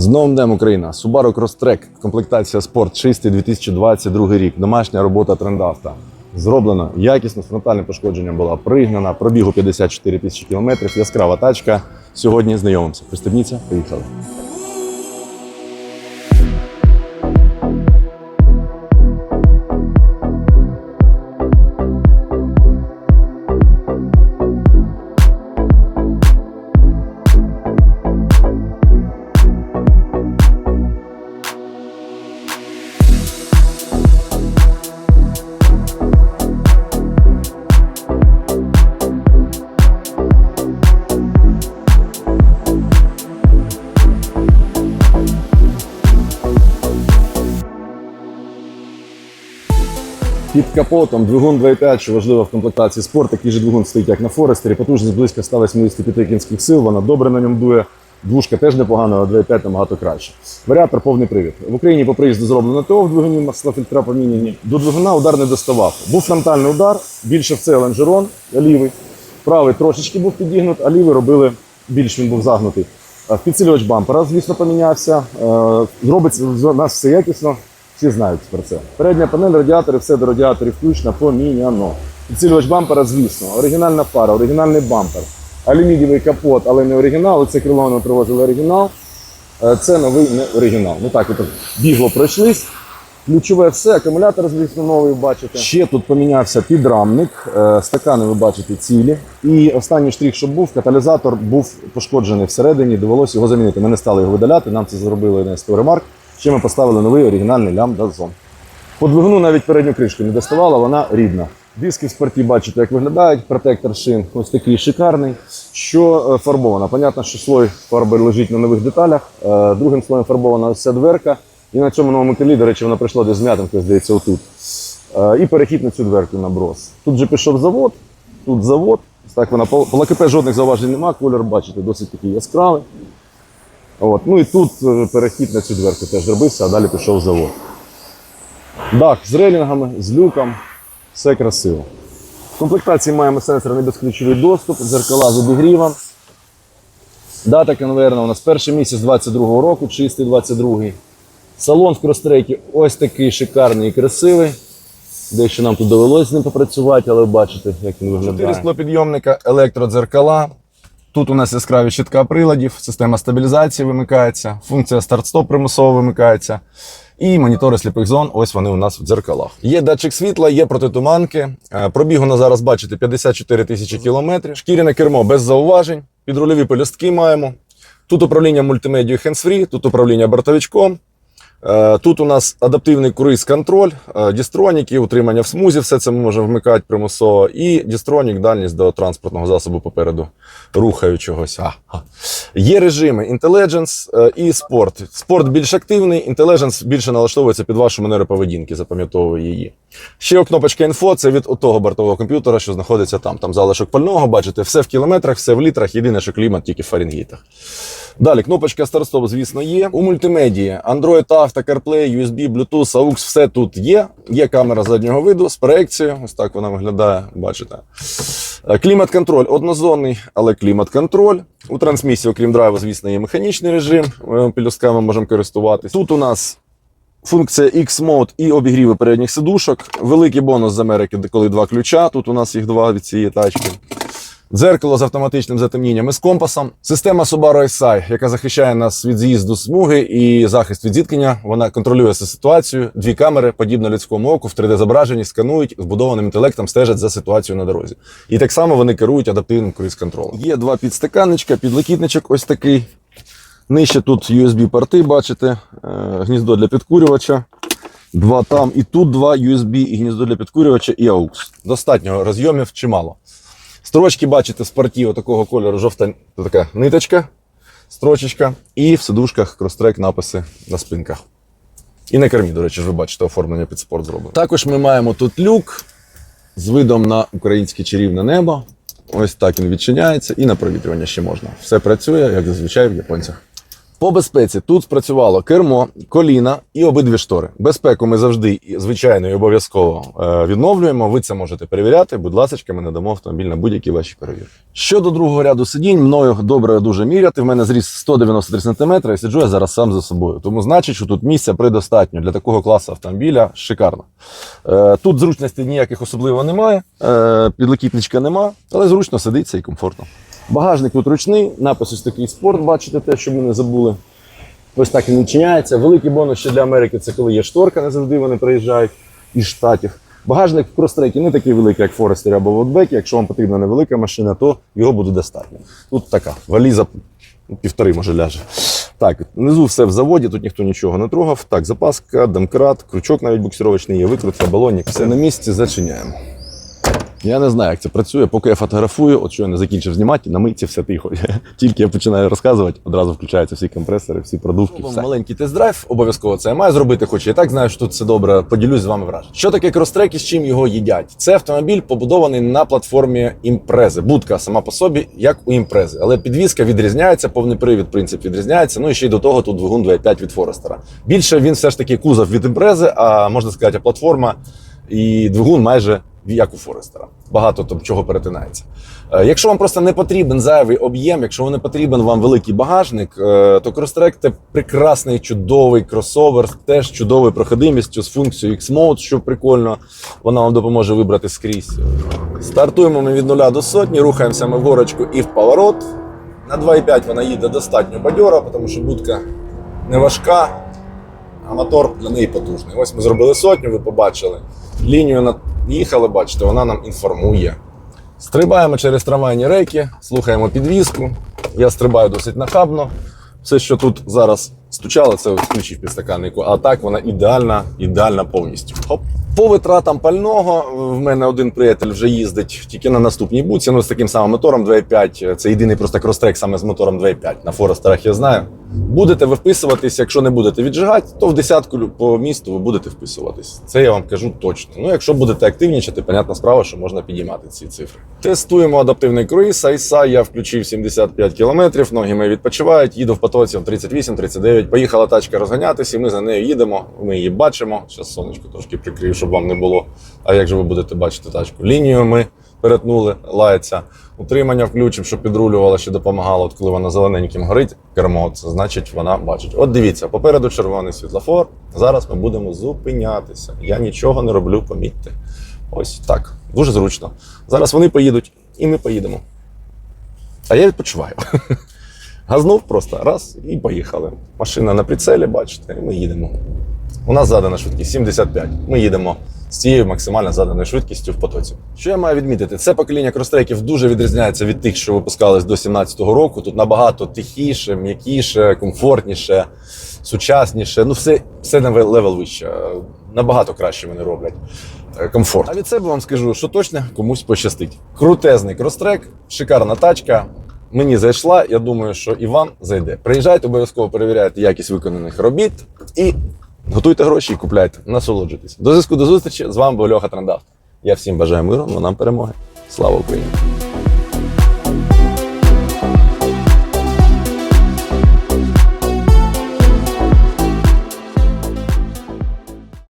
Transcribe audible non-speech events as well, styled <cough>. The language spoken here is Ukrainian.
З новим днем Україна. Subaru Crosstrek, комплектація спорт, чистий 2022 рік. Домашня робота трендавта. Зроблено якісно, з фронтальним пошкодженням була пригнана, пробігу 54 тисячі кілометрів, яскрава тачка. Сьогодні знайомимося. Пристебніться, поїхали. Під капотом двигун 2.5, що важливо в комплектації спорт. Такий же двигун стоїть, як на Форестері. Потужність близько 185 кінських сил. Вона добре на ньому дує. Двушка теж непогана, але 2.5 набагато краще. Варіатор повний привід. В Україні по приїзду зроблено ТО в двигуні маслофільтра поміняні. До двигуна удар не доставав. Був фронтальний удар, більше в це лонжерон лівий. Правий трошечки був підігнут, а лівий робили більш він був загнутий. Е, Підсилювач бампера, звісно, помінявся. Е, Робиться в нас все якісно, всі знають про це. Передня панель, радіатори, все до радіаторів включно, поміняно. Підсилювач бампера, звісно, оригінальна фара, оригінальний бампер. Алюмінієвий капот, але не оригінал. Це крило ми привозили оригінал. Е, Це новий не оригінал. Ну так, от бігло пройшлись. Ключове все, акумулятор, звісно, новий бачите. Ще тут помінявся підрамник, е, стакани ви бачите цілі. І останній штрих, що був, каталізатор був пошкоджений всередині, довелося його замінити. Ми не стали його видаляти, нам це зробили СТО Ремарк. Ще ми поставили новий оригінальний лямбда зон. По двигуну навіть передню кришку не доставала, вона рідна. Диски в спорті бачите, як виглядають. Протектор шин ось такий шикарний. Що е, фарбовано? Понятно, що слой фарби лежить на нових деталях. Е, Другим слоєм фарбована ось ця дверка. І на цьому новому крилі, до речі, вона прийшла десь з м'ятинкою, здається, отут. Е, І перехід на цю дверку на брос. Тут же пішов завод, тут завод. Так вона по ЛКП жодних зауважень немає. Колір, бачите, досить такий яскравий. От. Ну і тут е, перехід на цю дверку теж робився, а далі пішов завод. Дах з рейлінгами, з люком, все красиво. В комплектації маємо сенсорний безключовий доступ, дзеркала з обігрівом. Дата конвейерна у нас перший місяць 22-го року, чистий 22-й. Салон в крострейкі ось такий шикарний і красивий. Дещо нам тут довелося з ним попрацювати, але бачите, як він виглядає. Чотири склопідйомника, електродзеркала. Тут у нас яскраві щитка приладів, система стабілізації вимикається, функція старт-стоп примусово вимикається. І монітори сліпих зон, ось вони у нас в дзеркалах. Є датчик світла, є протитуманки. Е, Пробігу на зараз бачите 54 тисячі кілометрів. Шкіряне кермо без зауважень. Підрульові пелюстки маємо. Тут управління мультимедією hands-free, тут управління бортовичком. Е, Тут у нас адаптивний круїз-контроль, е, дістроніки, утримання в смузі, все це ми можемо вмикати примусово. І дістронік, дальність до транспортного засобу попереду рухаючогось. Є режими Intelligence е, і спорт. Спорт більш активний, Intelligence більше налаштовується під вашу манеру поведінки, запам'ятовує її. Ще кнопочка інфо це від того бортового комп'ютера, що знаходиться там. Там залишок пального, бачите, все в кілометрах, все в літрах, єдине, що клімат тільки в Фаренгейтах. Далі, кнопочка старт-стоп, звісно, є. У мультимедії Android Auto, CarPlay, USB, Bluetooth, AUX, все тут є. Є камера заднього виду з проекцією. Ось так вона виглядає, бачите. Е, Клімат-контроль однозонний, але клімат-контроль. У трансмісії, окрім драйву, звісно, є механічний режим. Е, Пелюстками можемо користуватись. Тут у нас функція X-Mode і обігріви передніх сидушок. Великий бонус з Америки, коли два ключа. Тут у нас їх два від цієї тачки. Дзеркало з автоматичним затемнінням і з компасом. Система Subaru SI, яка захищає нас від з'їзду смуги і захист від зіткнення. Вона контролює цю ситуацію. Дві камери, подібно людському оку, в 3D-зображенні сканують збудованим інтелектом, стежать за ситуацією на дорозі. І так само вони керують адаптивним круїз-контролем. Є два підстаканничка, підлокітничок ось такий. Нижче тут USB-порти, бачите, е, гніздо для підкурювача. Два там і тут два USB, і гніздо для підкурювача, і AUX. Достатньо розйомів чимало. Строчки, бачите, в спорті такого кольору жовта така ниточка, строчечка, і в сидушках крострек написи на спинках. І на кермі, до речі, ж ви бачите, оформлення під спорт зроблено. Також ми маємо тут люк з видом на українське чарівне небо. Ось так він відчиняється, і на провітрювання ще можна. Все працює, як зазвичай в японцях. По безпеці тут спрацювало кермо, коліна і обидві штори. Безпеку ми завжди звичайно і обов'язково е, відновлюємо. Ви це можете перевіряти. Будь ласка, ми надамо автомобіль на будь-які ваші перевірки. Щодо другого ряду сидінь, мною добре дуже міряти. В мене зріс 193 см і сиджу я зараз сам за собою. Тому значить, що тут місця предостатньо для такого класу автомобіля. Шикарно. Е, тут зручностей ніяких особливо немає. Е, підлокітничка нема, але зручно сидиться і комфортно. Багажник тут ручний, напис ось такий спорт, бачите, те, що ми не забули. Ось так він відчиняється. Великий бонус ще для Америки це коли є шторка, не завжди вони приїжджають із штатів. Багажник в крострекі не такий великий, як в Форестері або в Outback. Якщо вам потрібна невелика машина, то його буде достатньо. Тут така валіза ну, півтори може ляже. Так, внизу все в заводі, тут ніхто нічого не трогав. Так, запаска, домкрат, крючок навіть буксировочний є, викрутка, балонник. Все на місці, зачиняємо. Я не знаю, як це працює. Поки я фотографую, от що я не закінчив знімати, на митці все тихо. <laughs> Тільки я починаю розказувати, одразу включаються всі компресори, всі продувки. Все. Маленький тест-драйв, обов'язково це я маю зробити, хоч я так знаю, що тут все добре. Поділюсь з вами враження. Що таке крострек і з чим його їдять? Це автомобіль побудований на платформі імпрези. Будка сама по собі, як у імпрези. Але підвізка відрізняється, повний привід, принцип відрізняється. Ну і ще й до того тут двигун 2.5 від Форестера. Більше він все ж таки кузов від імпрези, а можна сказати, платформа і двигун майже як у Форестера. Багато там чого перетинається. Е, Якщо вам просто не потрібен зайвий об'єм, якщо не потрібен вам великий багажник, е, то Crosstrek – це прекрасний, чудовий кросовер, теж чудовою проходимістю з функцією X-Mode, що прикольно. Вона вам допоможе вибрати скрізь. Стартуємо ми від нуля до сотні, рухаємося ми в горочку і в поворот. На 2,5 вона їде достатньо бадьора, тому що будка не важка, а мотор для неї потужний. Ось ми зробили сотню, ви побачили. Лінію наїхали, бачите, вона нам інформує. Стрибаємо через трамвайні рейки, слухаємо підвізку. Я стрибаю досить нахабно. Все, що тут зараз стучало, це ключі в підстаканнику, а так вона ідеальна, ідеальна повністю. Хоп. По витратам пального в мене один приятель вже їздить тільки на наступній буці, ну з таким самим мотором 2.5. Це єдиний просто крострек саме з мотором 2.5. На Форестерах я знаю. Будете ви вписуватись, якщо не будете віджигати, то в десятку по місту ви будете вписуватись. Це я вам кажу точно. Ну, якщо будете активнічати, понятна справа, що можна підіймати ці цифри. Тестуємо адаптивний круїз. Айса я включив 75 км, ноги мої відпочивають, їду в потоці в 38-39. Поїхала тачка розганятися, і ми за нею їдемо. Ми її бачимо. Зараз сонечко трошки прикрию, щоб вам не було. А як же ви будете бачити тачку? Лінію ми перетнули, лається. Утримання включив, щоб підрулювала, що допомагало, от коли вона зелененьким горить кермо, це значить вона бачить. От дивіться, попереду червоний світлофор. Зараз ми будемо зупинятися. Я нічого не роблю, помітьте. Ось так. Дуже зручно. Зараз вони поїдуть, і ми поїдемо. А я відпочиваю. <laughs> Газнув просто раз і поїхали. Машина на прицелі, бачите, і ми їдемо. У нас задана швидкість 75. Ми їдемо з цією максимально заданою швидкістю в потоці. Що я маю відмітити? Це покоління кростреків дуже відрізняється від тих, що випускались до 17-го року. Тут набагато тихіше, м'якіше, комфортніше, сучасніше. Ну, все, все на левел вище. Набагато краще вони роблять. Е, Комфорт. А від себе вам скажу, що точно комусь пощастить. Крутезний крострек, шикарна тачка. Мені зайшла, я думаю, що і вам зайде. Приїжджайте, обов'язково перевіряйте якість виконаних робіт і готуйте гроші і купляйте, насолоджуйтесь. До зв'язку до зустрічі. З вами був Льоха Трендавт. Я всім бажаю миру, нам перемоги. Слава Україні!